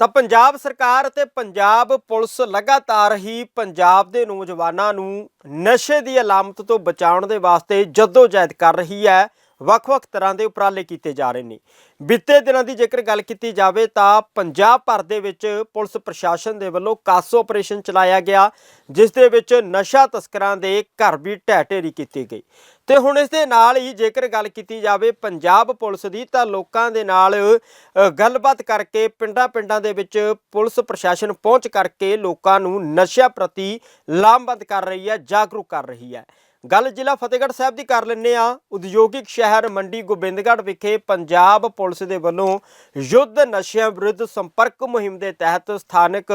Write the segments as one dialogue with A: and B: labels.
A: ਤਾਂ ਪੰਜਾਬ ਸਰਕਾਰ ਅਤੇ ਪੰਜਾਬ ਪੁਲਿਸ ਲਗਾਤਾਰ ਹੀ ਪੰਜਾਬ ਦੇ ਨੌਜਵਾਨਾਂ ਨੂੰ ਨਸ਼ੇ ਦੀ ਅਲਾਮਤ ਤੋਂ ਬਚਾਉਣ ਦੇ ਵਾਸਤੇ ਜਦੋਜਹਿਦ ਕਰ ਰਹੀ ਹੈ। ਵੱਖ-ਵੱਖ ਤਰ੍ਹਾਂ ਦੇ ਉਪਰਾਲੇ ਕੀਤੇ ਜਾ ਰਹੇ ਨੇ। ਬੀਤੇ ਦਿਨਾਂ ਦੀ ਜੇਕਰ ਗੱਲ ਕੀਤੀ ਜਾਵੇ ਤਾਂ ਪੰਜਾਬ ਭਰ ਦੇ ਵਿੱਚ ਪੁਲਿਸ ਪ੍ਰਸ਼ਾਸਨ ਦੇ ਵੱਲੋਂ ਕਾਸੋ ਆਪਰੇਸ਼ਨ ਚਲਾਇਆ ਗਿਆ, ਜਿਸ ਦੇ ਵਿੱਚ ਨਸ਼ਾ ਤਸਕਰਾਂ ਦੇ ਘਰ ਵੀ ਢਹਿ ਢੇਰੀ ਕੀਤੀ ਗਈ। ਤੇ ਹੁਣ ਇਸ ਦੇ ਨਾਲ ਹੀ ਜੇਕਰ ਗੱਲ ਕੀਤੀ ਜਾਵੇ ਪੰਜਾਬ ਪੁਲਿਸ ਦੀ, ਤਾਂ ਲੋਕਾਂ ਦੇ ਨਾਲ ਗੱਲਬਾਤ ਕਰਕੇ ਪਿੰਡਾਂ-ਪਿੰਡਾਂ ਦੇ ਵਿੱਚ ਪੁਲਿਸ ਪ੍ਰਸ਼ਾਸਨ ਪਹੁੰਚ ਕਰਕੇ ਲੋਕਾਂ ਨੂੰ ਨਸ਼ਿਆਂ ਪ੍ਰਤੀ ਲਾਮਬੰਦ ਕਰ ਰਹੀ ਹੈ, ਜਾਗਰੂਕ ਕਰ ਰਹੀ ਹੈ। ਗੱਲ ਜ਼ਿਲ੍ਹਾ ਫਤਿਹਗੜ੍ਹ ਸਾਹਿਬ ਦੀ ਕਰ ਲੈਂਦੇ ਆ ਉਦਯੋਗਿਕ ਸ਼ਹਿਰ ਮੰਡੀ ਗੋਬਿੰਦਗੜ੍ਹ ਵਿਖੇ ਪੰਜਾਬ ਪੁਲਿਸ ਦੇ ਵੱਲੋਂ ਯੁੱਧ ਨਸ਼ਿਆਂ ਵਿਰੁੱਧ ਸੰਪਰਕ ਮੁਹਿੰਮ ਦੇ ਤਹਿਤ ਸਥਾਨਕ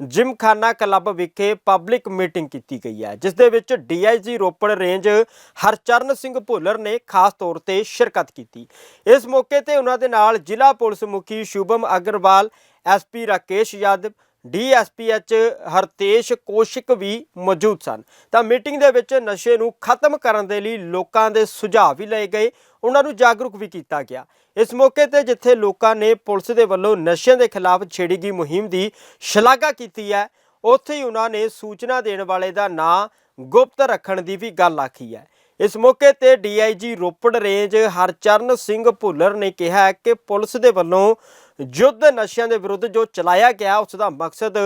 A: ਜਿਮਖਾਨਾ ਕਲੱਬ ਵਿਖੇ ਪਬਲਿਕ ਮੀਟਿੰਗ ਕੀਤੀ ਗਈ ਹੈ, ਜਿਸ ਦੇ ਵਿੱਚ ਡੀਆਈਜੀ ਰੋਪੜ ਰੇਂਜ ਹਰਚਰਨ ਸਿੰਘ ਭੁੱਲਰ ਨੇ ਖਾਸ ਤੌਰ ਤੇ ਸ਼ਿਰਕਤ ਕੀਤੀ। ਇਸ ਮੌਕੇ ਤੇ ਉਹਨਾਂ ਦੇ ਨਾਲ ਜ਼ਿਲ੍ਹਾ ਪੁਲਿਸ ਮੁਖੀ ਸ਼ੁਭਮ ਅਗਰਵਾਲ ਐਸਪੀ ਰਾਕੇਸ਼ ਯਾਦਵ ਡੀਐਸਪੀਐਚ ਹਰਤੇਸ਼ ਕੋਸ਼ਿਕ ਵੀ ਮੌਜੂਦ ਸਨ। ਤਾਂ ਮੀਟਿੰਗ ਦੇ ਵਿੱਚ ਨਸ਼ੇ ਨੂੰ ਖਤਮ ਕਰਨ ਦੇ ਲਈ ਲੋਕਾਂ ਦੇ ਸੁਝਾਅ ਵੀ ਲਏ ਗਏ, ਉਹਨਾਂ ਨੂੰ ਜਾਗਰੂਕ ਵੀ ਕੀਤਾ ਗਿਆ। ਇਸ ਮੌਕੇ ਤੇ ਜਿੱਥੇ ਲੋਕਾਂ ਨੇ ਪੁਲਿਸ ਦੇ ਵੱਲੋਂ ਨਸ਼ਿਆਂ ਦੇ ਖਿਲਾਫ ਛੇੜੀ ਗਈ ਮੁਹਿੰਮ ਦੀ ਸ਼ਲਾਘਾ ਕੀਤੀ ਹੈ, ਉੱਥੇ ਹੀ ਉਹਨਾਂ ਨੇ ਸੂਚਨਾ ਦੇਣ ਵਾਲੇ ਦਾ ਨਾਂ ਗੁਪਤ ਰੱਖਣ ਦੀ ਵੀ ਗੱਲ ਆਖੀ ਹੈ। ਇਸ ਮੌਕੇ ਤੇ ਡੀਆਈਜੀ ਰੋਪੜ ਰੇਂਜ ਹਰਚਰਨ ਸਿੰਘ ਭੁੱਲਰ ਨੇ ਕਿਹਾ ਕਿ ਪੁਲਿਸ ਦੇ ਵੱਲੋਂ ਯੁੱਧ ਨਸ਼ਿਆਂ ਦੇ ਵਿਰੁੱਧ ਜੋ ਚਲਾਇਆ ਗਿਆ, ਉਸ ਦਾ ਮਕਸਦ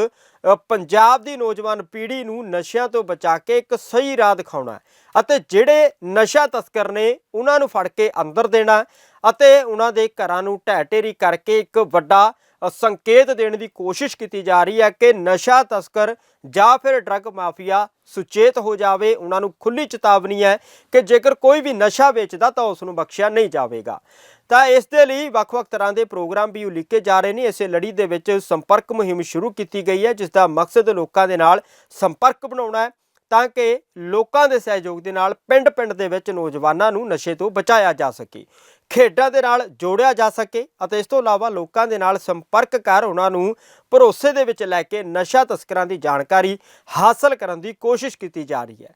A: ਪੰਜਾਬ ਦੀ ਨੌਜਵਾਨ ਪੀੜ੍ਹੀ ਨੂੰ ਨਸ਼ਿਆਂ ਤੋਂ ਬਚਾ ਕੇ ਇੱਕ ਸਹੀ ਰਾਹ ਦਿਖਾਉਣਾ ਅਤੇ ਜਿਹੜੇ ਨਸ਼ਾ ਤਸਕਰ ਨੇ, ਉਹਨਾਂ ਨੂੰ ਫੜ ਕੇ ਅੰਦਰ ਦੇਣਾ ਅਤੇ ਉਹਨਾਂ ਦੇ ਘਰਾਂ ਨੂੰ ਢਹਿ ਢੇਰੀ ਕਰਕੇ ਇੱਕ ਵੱਡਾ ਸੰਕੇਤ ਦੇਣ ਦੀ ਕੋਸ਼ਿਸ਼ ਕੀਤੀ ਜਾ ਰਹੀ ਹੈ ਕਿ ਨਸ਼ਾ ਤਸਕਰ ਜਾਂ ਫਿਰ ਡਰੱਗ ਮਾਫੀਆ ਸੁਚੇਤ ਹੋ ਜਾਵੇ, ਉਹਨਾਂ ਨੂੰ ਖੁੱਲੀ ਚੇਤਾਵਨੀ ਹੈ ਕਿ ਜੇਕਰ ਕੋਈ ਵੀ ਨਸ਼ਾ ਵੇਚਦਾ ਤਾਂ ਉਸ ਨੂੰ ਬਖਸ਼ਿਆ ਨਹੀਂ ਜਾਵੇਗਾ। ਤਾਂ ਇਸ ਦੇ ਲਈ ਵੱਖ-ਵੱਖ ਤਰ੍ਹਾਂ ਦੇ ਪ੍ਰੋਗਰਾਮ ਵੀ ਉਲੀਕੇ ਜਾ ਰਹੇ ਨੇ। ਇਸੇ ਲੜੀ ਦੇ ਵਿੱਚ ਸੰਪਰਕ ਮੁਹਿੰਮ ਸ਼ੁਰੂ ਕੀਤੀ ਗਈ ਹੈ, ਜਿਸ ਦਾ ਮਕਸਦ ਲੋਕਾਂ ਦੇ ਨਾਲ ਸੰਪਰਕ ਬਣਾਉਣਾ ਹੈ। ਤਾਂ ਕਿ ਲੋਕਾਂ ਦੇ ਸਹਿਯੋਗ ਦੇ ਨਾਲ ਪਿੰਡ-ਪਿੰਡ ਦੇ ਵਿੱਚ ਨੌਜਵਾਨਾਂ ਨੂੰ ਨਸ਼ੇ ਤੋਂ ਬਚਾਇਆ ਜਾ ਸਕੇ, ਖੇਡਾਂ ਦੇ ਨਾਲ ਜੋੜਿਆ ਜਾ ਸਕੇ ਅਤੇ ਇਸ ਤੋਂ ਇਲਾਵਾ ਲੋਕਾਂ ਦੇ ਨਾਲ ਸੰਪਰਕ ਕਰ ਉਹਨਾਂ ਨੂੰ ਭਰੋਸੇ ਦੇ ਵਿੱਚ ਲੈ ਕੇ ਨਸ਼ਾ ਤਸਕਰਾਂ ਦੀ ਜਾਣਕਾਰੀ ਹਾਸਲ ਕਰਨ ਦੀ ਕੋਸ਼ਿਸ਼ ਕੀਤੀ ਜਾ ਰਹੀ ਹੈ।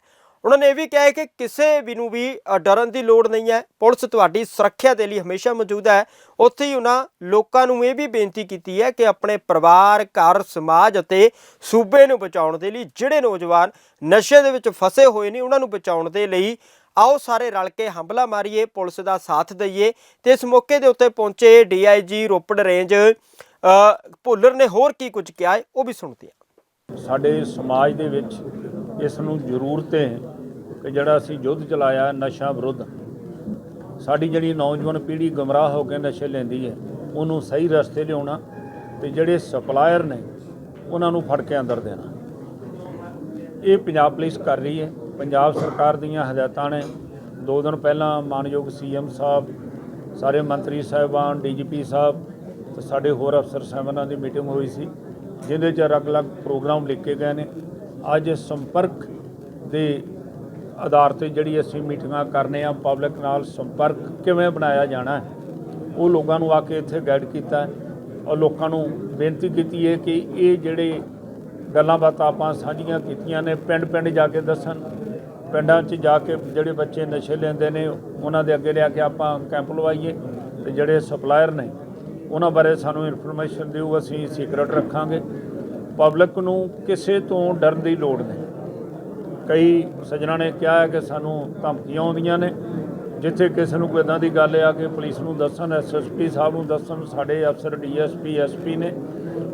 A: ਉਹਨਾਂ ਨੇ ਇਹ ਵੀ ਕਿਹਾ ਕਿ ਕਿਸੇ ਵੀ ਨੂੰ ਵੀ ਡਰਨ ਦੀ ਲੋੜ ਨਹੀਂ ਹੈ। ਪੁਲਿਸ ਤੁਹਾਡੀ ਸੁਰੱਖਿਆ ਦੇ ਲਈ ਹਮੇਸ਼ਾ ਮੌਜੂਦ ਹੈ। ਉੱਥੇ ਹੀ ਉਹਨਾਂ ਲੋਕਾਂ ਨੂੰ ਇਹ ਵੀ ਬੇਨਤੀ ਕੀਤੀ ਹੈ ਕਿ ਆਪਣੇ ਪਰਿਵਾਰ, ਘਰ, ਸਮਾਜ ਅਤੇ ਸੂਬੇ ਨੂੰ ਬਚਾਉਣ ਦੇ ਲਈ ਜਿਹੜੇ ਨੌਜਵਾਨ ਨਸ਼ੇ ਦੇ ਵਿੱਚ ਫਸੇ ਹੋਏ ਨੇ, ਉਹਨਾਂ ਨੂੰ ਬਚਾਉਣ ਦੇ ਲਈ ਆਓ ਸਾਰੇ ਰਲ ਕੇ ਹੰਬਲਾ ਮਾਰੀਏ, ਪੁਲਿਸ ਦਾ ਸਾਥ ਦਈਏ ਤੇ ਇਸ ਮੌਕੇ ਦੇ ਉੱਤੇ ਪਹੁੰਚੇ ਡੀਆਈਜੀ ਰੋਪੜ ਰੇਂਜ ਭੁੱਲਰ ਨੇ ਹੋਰ ਕੀ ਕੁਝ ਕਿਹਾ ਹੈ, ਉਹ ਵੀ ਸੁਣਦੇ ਹਾਂ।
B: ਸਾਡੇ ਸਮਾਜ ਦੇ ਵਿੱਚ ਇਸ ਨੂੰ ਜ਼ਰੂਰਤ ਹੈ ਕਿ ਜਿਹੜਾ ਅਸੀਂ ਯੁੱਧ ਚਲਾਇਆ ਨਸ਼ਾ ਵਿਰੁੱਧ, ਸਾਡੀ ਜਿਹੜੀ ਨੌਜਵਾਨ ਪੀੜ੍ਹੀ ਗਮਰਾਹ ਹੋ ਕੇ ਨਸ਼ੇ ਲੈਂਦੀ ਹੈ, ਉਹਨੂੰ ਸਹੀ ਰਸਤੇ ਲਿਆਉਣਾ ਤੇ ਜਿਹੜੇ ਸਪਲਾਇਰ ਨੇ, ਉਹਨਾਂ ਨੂੰ ਫੜ ਕੇ ਅੰਦਰ ਦੇਣਾ। ਇਹ ਪੰਜਾਬ ਪੁਲਿਸ ਕਰ ਰਹੀ ਹੈ। ਪੰਜਾਬ ਸਰਕਾਰ ਦੀਆਂ ਹਦਾਇਤਾਂ ਨੇ, ਦੋ ਦਿਨ ਪਹਿਲਾਂ ਮਾਨਯੋਗ ਸੀਐਮ ਸਾਹਿਬ, ਸਾਰੇ ਮੰਤਰੀ ਸਾਹਿਬਾਨ, ਡੀਜੀਪੀ ਸਾਹਿਬ ਤੇ ਸਾਡੇ ਹੋਰ ਅਫਸਰ ਸਾਹਿਬਾਨਾਂ ਦੀ ਮੀਟਿੰਗ ਹੋਈ ਸੀ, ਜਿਹਦੇ 'ਚ ਅਲੱਗ-ਅਲੱਗ ਪ੍ਰੋਗਰਾਮ ਲਿਖੇ ਗਏ ਨੇ। ਅੱਜ ਸੰਪਰਕ ਦੇ ਆਧਾਰ ਤੇ ਜਿਹੜੀ ਅਸੀਂ ਮੀਟਿੰਗਾਂ ਕਰਨੇ ਆ ਪਬਲਿਕ ਨਾਲ ਸੰਪਰਕ ਕਿਵੇਂ ਬਣਾਇਆ ਜਾਣਾ ਉਹ ਲੋਕਾਂ ਨੂੰ ਆ ਕੇ ਇੱਥੇ ਗਾਈਡ ਕੀਤਾ ਔਰ ਲੋਕਾਂ ਨੂੰ ਬੇਨਤੀ ਕੀਤੀ ਹੈ ਕਿ ਇਹ ਜਿਹੜੇ ਗੱਲਾਂ ਬਾਤਾਂ ਆਪਾਂ ਸਾਂਝੀਆਂ ਕੀਤੀਆਂ ਨੇ, ਪਿੰਡ ਪਿੰਡ ਜਾ ਕੇ ਦੱਸਣ, ਪਿੰਡਾਂ 'ਚ ਜਾ ਕੇ ਜਿਹੜੇ ਬੱਚੇ ਨਸ਼ੇ ਲੈਂਦੇ ਨੇ, ਉਹਨਾਂ ਦੇ ਅੱਗੇ ਲਿਆ ਕੇ ਆਪਾਂ ਕੈਂਪ ਲਵਾਈਏ ਤੇ ਜਿਹੜੇ ਸਪਲਾਇਰ ਨੇ, ਉਹਨਾਂ ਬਾਰੇ ਸਾਨੂੰ ਇਨਫੋਰਮੇਸ਼ਨ ਦਿਓ, ਅਸੀਂ ਸੀਕ੍ਰੇਟ ਰੱਖਾਂਗੇ। ਪਬਲਿਕ ਨੂੰ ਕਿਸੇ ਤੋਂ ਡਰਨ ਦੀ ਲੋੜ ਨਹੀਂ। ਕਈ ਸੱਜਣਾ ਨੇ ਕਿਹਾ ਹੈ ਕਿ ਸਾਨੂੰ ਧਮਕੀਆਂ ਆਉਂਦੀਆਂ ਨੇ। ਜਿੱਥੇ ਕਿਸੇ ਨੂੰ ਕੋਈ ਇਦਾਂ ਦੀ ਗੱਲ ਆ ਕਿ ਪੁਲਿਸ ਨੂੰ ਦੱਸਣ ਐਸਐਸਪੀ ਸਾਹਿਬ ਨੂੰ ਦੱਸਣ, ਸਾਡੇ ਅਫਸਰ ਡੀਐਸਪੀ ਐਸਪੀ ਨੇ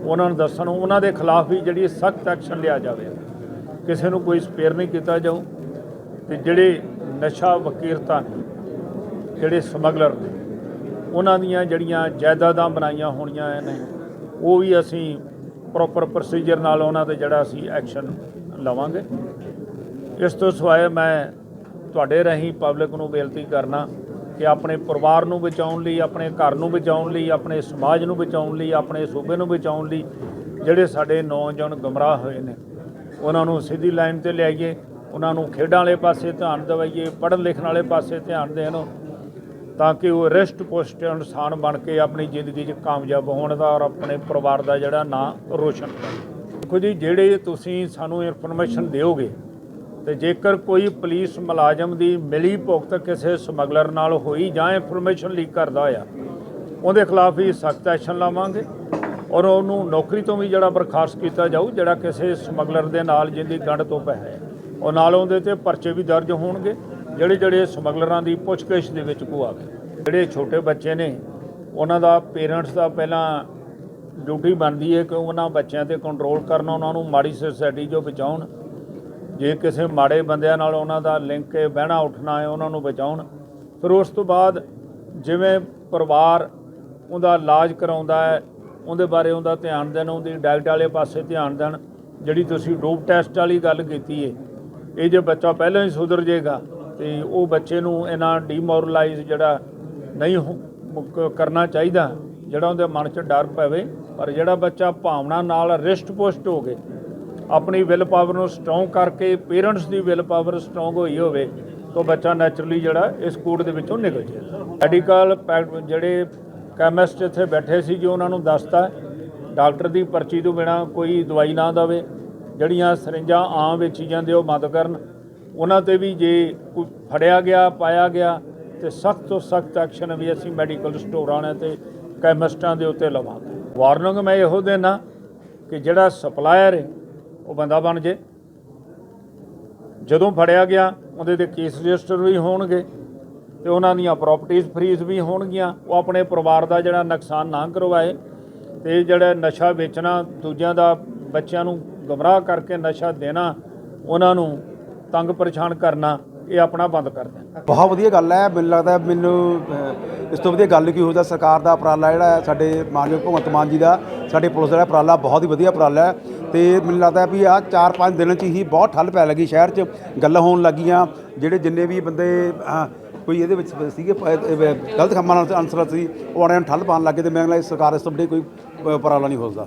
B: ਉਹਨਾਂ ਨੂੰ ਦੱਸਣ, ਉਹਨਾਂ ਦੇ ਖਿਲਾਫ ਵੀ ਜਿਹੜੀ ਸਖਤ ਐਕਸ਼ਨ ਲਿਆ ਜਾਵੇ। ਕਿਸੇ ਨੂੰ ਕੋਈ ਸਪੇਅਰ ਨਹੀਂ ਕੀਤਾ ਜਾਊ। ਤੇ ਜਿਹੜੇ ਨਸ਼ਾ ਵਕੀਰਤਾ ਨੇ, ਜਿਹੜੇ ਸਮਗਲਰ ਨੇ, ਉਹਨਾਂ ਦੀਆਂ ਜਿਹੜੀਆਂ ਜਾਇਦਾਦਾਂ ਬਣਾਈਆਂ ਹੋਣੀਆਂ ਨੇ, ਉਹ ਵੀ ਅਸੀਂ ਪ੍ਰੋਪਰ ਪ੍ਰੋਸੀਜਰ ਨਾਲ ਉਹਨਾਂ ਤੇ ਜਿਹੜਾ ਅਸੀਂ ਐਕਸ਼ਨ ਲਵਾਂਗੇ। ਇਸ ਤੋਂ ਸਿਵਾਏ ਮੈਂ ਤੁਹਾਡੇ ਰਾਹੀਂ ਪਬਲਿਕ ਨੂੰ ਬੇਨਤੀ ਕਰਨਾ ਕਿ ਆਪਣੇ ਪਰਿਵਾਰ ਨੂੰ ਬਚਾਉਣ ਲਈ, ਆਪਣੇ ਘਰ ਨੂੰ ਬਚਾਉਣ ਲਈ, ਆਪਣੇ ਸਮਾਜ ਨੂੰ ਬਚਾਉਣ ਲਈ, ਆਪਣੇ ਸੂਬੇ ਨੂੰ ਬਚਾਉਣ ਲਈ ਜਿਹੜੇ ਸਾਡੇ ਨੌਜਵਾਨ ਗਮਰਾਹ ਹੋਏ ਨੇ, ਉਹਨਾਂ ਨੂੰ ਸਿੱਧੀ ਲਾਈਨ ਤੇ ਲਿਆਈਏ, ਉਹਨਾਂ ਨੂੰ ਖੇਡਾਂ ਵਾਲੇ ਪਾਸੇ ਧਿਆਨ ਦਵਾਈਏ, ਪੜ੍ਹਨ ਲਿਖਣ ਵਾਲੇ ਪਾਸੇ ਧਿਆਨ ਦੇਣ ਤਾਂ ਕਿ ਉਹ ਰਿਸ਼ਟ ਪੁਸ਼ਟ ਇਨਸਾਨ ਬਣ ਕੇ ਆਪਣੀ ਜ਼ਿੰਦਗੀ 'ਚ ਕਾਮਯਾਬ ਹੋਣ ਦਾ ਔਰ ਆਪਣੇ ਪਰਿਵਾਰ ਦਾ ਜਿਹੜਾ ਨਾਂ ਰੋਸ਼ਨ ਕਰਨ ਦੇਖੋ ਜੀ, ਜਿਹੜੇ ਤੁਸੀਂ ਸਾਨੂੰ ਇਨਫੋਰਮੇਸ਼ਨ ਦਿਓਗੇ ਤੇ ਜੇਕਰ ਕੋਈ ਪੁਲਿਸ ਮੁਲਾਜ਼ਮ ਦੀ ਮਿਲੀ ਭੁਗਤ ਕਿਸੇ ਸਮਗਲਰ ਨਾਲ ਹੋਈ ਜਾਂ ਇਨਫੋਰਮੇਸ਼ਨ ਲੀਕ ਕਰਦਾ ਹੋਇਆ, ਉਹਦੇ ਖਿਲਾਫ ਵੀ ਸਖਤ ਐਕਸ਼ਨ ਲਾਵਾਂਗੇ ਔਰ ਉਹਨੂੰ ਨੌਕਰੀ ਤੋਂ ਵੀ ਜਿਹੜਾ ਬਰਖਾਸਤ ਕੀਤਾ ਜਾਊ, ਜਿਹੜਾ ਕਿਸੇ ਸਮਗਲਰ ਦੇ ਨਾਲ ਜਿਹਦੀ ਗੰਢ ਤੋਂ ਪੈ ਹੈ, ਉਹ ਨਾਲ ਉਹਦੇ ਤੇ ਪਰਚੇ ਵੀ ਦਰਜ ਹੋਣਗੇ, ਜਿਹੜੇ ਜਿਹੜੇ ਸਮਗਲਰਾਂ ਦੀ ਪੁੱਛਗਿੱਛ ਦੇ ਵਿੱਚ ਕੋ ਆਵੇ। ਜਿਹੜੇ ਛੋਟੇ ਬੱਚੇ ਨੇ, ਉਹਨਾਂ ਦਾ ਪੇਰੈਂਟਸ ਦਾ ਪਹਿਲਾਂ ਡਿਊਟੀ ਬਣਦੀ ਹੈ ਕਿ ਉਹਨਾਂ ਬੱਚਿਆਂ ਤੇ ਕੰਟਰੋਲ ਕਰਨ, ਉਹਨਾਂ ਨੂੰ ਮਾੜੀ ਸੋਸਾਇਟੀ ਜੋ ਬਚਾਉਣ ਜੇ ਕਿਸੇ ਮਾੜੇ ਬੰਦਿਆਂ ਨਾਲ ਉਹਨਾਂ ਦਾ ਲਿੰਕ ਹੈ ਬਹਿਣਾ ਉੱਠਣਾ ਹੈ, ਉਹਨਾਂ ਨੂੰ ਬਚਾਉਣ। ਫਿਰ ਉਸ ਤੋਂ ਬਾਅਦ ਜਿਵੇਂ ਪਰਿਵਾਰ ਉਹਦਾ ਇਲਾਜ ਕਰਾਉਂਦਾ ਹੈ, ਉਹਦੇ ਬਾਰੇ ਉਹਦਾ ਧਿਆਨ ਦੇਣ, ਉਹਦੀ ਡਾਇਟ ਵਾਲੇ ਪਾਸੇ ਧਿਆਨ ਦੇਣ, ਜਿਹੜੀ ਤੁਸੀਂ ਡੋਪ ਟੈਸਟ ਵਾਲੀ ਗੱਲ ਕੀਤੀ ਹੈ ਇਹ ਜੇ ਬੱਚਾ ਪਹਿਲਾਂ ਹੀ ਸੁਧਰ ਜਾਏਗਾ, ਤੇ ਉਹ ਬੱਚੇ ਨੂੰ ਇਹਨਾਂ ਡੀਮੋਰਲਾਈਜ਼ ਜਿਹੜਾ ਨਹੀਂ ਹੋ- ਕਰਨਾ ਚਾਹੀਦਾ, ਜਿਹੜਾ ਉਹਦੇ ਮਨ 'ਚ ਡਰ ਪਵੇ, ਪਰ ਜਿਹੜਾ ਬੱਚਾ ਭਾਵਨਾ ਨਾਲ ਰਿਸ਼ਟ ਪੁਸ਼ਟ ਹੋ ਗਏ ਆਪਣੀ ਵਿਲ ਪਾਵਰ ਨੂੰ ਸਟਰੋਂਗ ਕਰਕੇ ਪੇਰੈਂਟਸ ਦੀ ਵਿਲ ਪਾਵਰ ਸਟਰੋਂਗ ਹੋਈ ਹੋਵੇ, ਤਾਂ ਬੱਚਾ ਨੈਚੁਰਲੀ ਜਿਹੜਾ ਇਸ ਕੋਡ ਦੇ ਵਿੱਚੋਂ ਨਿਕਲ ਜਾਏਗਾ ਮੈਡੀਕਲ ਜਿਹੜੇ ਕੈਮਿਸਟ ਇੱਥੇ ਬੈਠੇ ਸੀ, ਜੀ ਉਹਨਾਂ ਨੂੰ ਦੱਸਤਾ ਡਾਕਟਰ ਦੀ ਪਰਚੀ ਤੋਂ ਬਿਨਾ ਕੋਈ ਦਵਾਈ ਨਾ ਦੇਵੇ, ਜਿਹੜੀਆਂ ਸਰਿੰਜਾਂ ਆਮ ਵੇਚੀ ਜਾਂਦੇ ਉਹ ਬੰਦ ਕਰਨ। ਉਹਨਾਂ ਤੇ ਵੀ ਜੇ ਕੋਈ ਫੜਿਆ ਗਿਆ, ਪਾਇਆ ਗਿਆ, ਤੇ ਸਖਤ ਤੋਂ ਸਖਤ ਐਕਸ਼ਨ ਵੀ ਅਸੀਂ ਮੈਡੀਕਲ ਸਟੋਰਾਂ ਨੇ ਤੇ ਕੈਮਿਸਟਾਂ ਦੇ ਉੱਤੇ ਲਵਾਂਗੇ। ਵਾਰਨਿੰਗ ਮੈਂ ਇਹੋ ਦੇਣਾ ਕਿ ਜਿਹੜਾ ਸਪਲਾਇਰ ਹੈ ਉਹ ਬੰਦਾ ਬਣ ਜੇ। ਜਦੋਂ ਫੜਿਆ ਗਿਆ, ਉਹਦੇ ਤੇ ਕੇਸ ਰਜਿਸਟਰ ਵੀ ਹੋਣਗੇ ਤੇ ਉਹਨਾਂ ਦੀਆਂ ਪ੍ਰਾਪਰਟੀਆਂ ਫਰੀਜ਼ ਵੀ ਹੋਣਗੀਆਂ। ਉਹ ਆਪਣੇ ਪਰਿਵਾਰ ਦਾ ਜਿਹੜਾ ਨੁਕਸਾਨ ਨਾ ਕਰਵਾਏ ਤੇ ਜਿਹੜਾ ਨਸ਼ਾ ਵੇਚਣਾ, ਦੂਜਿਆਂ ਦਾ ਬੱਚਿਆਂ ਨੂੰ ਗਮਰਾਹ ਕਰਕੇ ਨਸ਼ਾ ਦੇਣਾ, ਉਹਨਾਂ ਨੂੰ ਤੰਗ ਪਰੇਸ਼ਾਨ ਕਰਨਾ, ਇਹ ਆਪਣਾ ਬੰਦ ਕਰ ਦੇਣ।
C: ਬਹੁਤ ਵਧੀਆ ਗੱਲ ਹੈ, ਮੈਨੂੰ ਲੱਗਦਾ ਮੈਨੂੰ ਇਸ ਤੋਂ ਵਧੀਆ ਗੱਲ ਕੀ ਹੋ ਸਕਦਾ ਸਰਕਾਰ ਦਾ ਉਪਰਾਲਾ ਜਿਹੜਾ ਹੈ, ਸਾਡੇ ਮਾਨਯੋਗ ਭਗਵੰਤ ਮਾਨ ਜੀ ਦਾ, ਸਾਡੇ ਪੁਲਿਸ ਦਾ ਉਪਰਾਲਾ ਬਹੁਤ ਹੀ ਵਧੀਆ ਉਪਰਾਲਾ ਹੈ ਤੇ ਮੈਨੂੰ ਲੱਗਦਾ ਵੀ ਆ 4-5 ਦਿਨਾਂ 'ਚ ਹੀ ਬਹੁਤ ਠੱਲ ਪੈ ਲੱਗੀ ਸ਼ਹਿਰ 'ਚ, ਗੱਲਾਂ ਹੋਣ ਲੱਗੀਆਂ, ਜਿਹੜੇ ਜਿੰਨੇ ਵੀ ਬੰਦੇ ਕੋਈ ਇਹਦੇ ਵਿੱਚ ਸੀਗੇ ਗਲਤ ਕੰਮਾਂ ਨਾਲ ਅਨਸਰ ਸੀ, ਉਹ ਆਣਿਆਂ ਨੂੰ ਠੱਲ ਪਾਉਣ ਲੱਗੇ ਤੇ ਮੈਨੂੰ ਲੱਗਦਾ ਸਰਕਾਰ ਇਸ ਤੋਂ ਬੜੀ ਕੋਈ ਉਪਰਾਲਾ ਨਹੀਂ ਹੋ ਸਕਦਾ।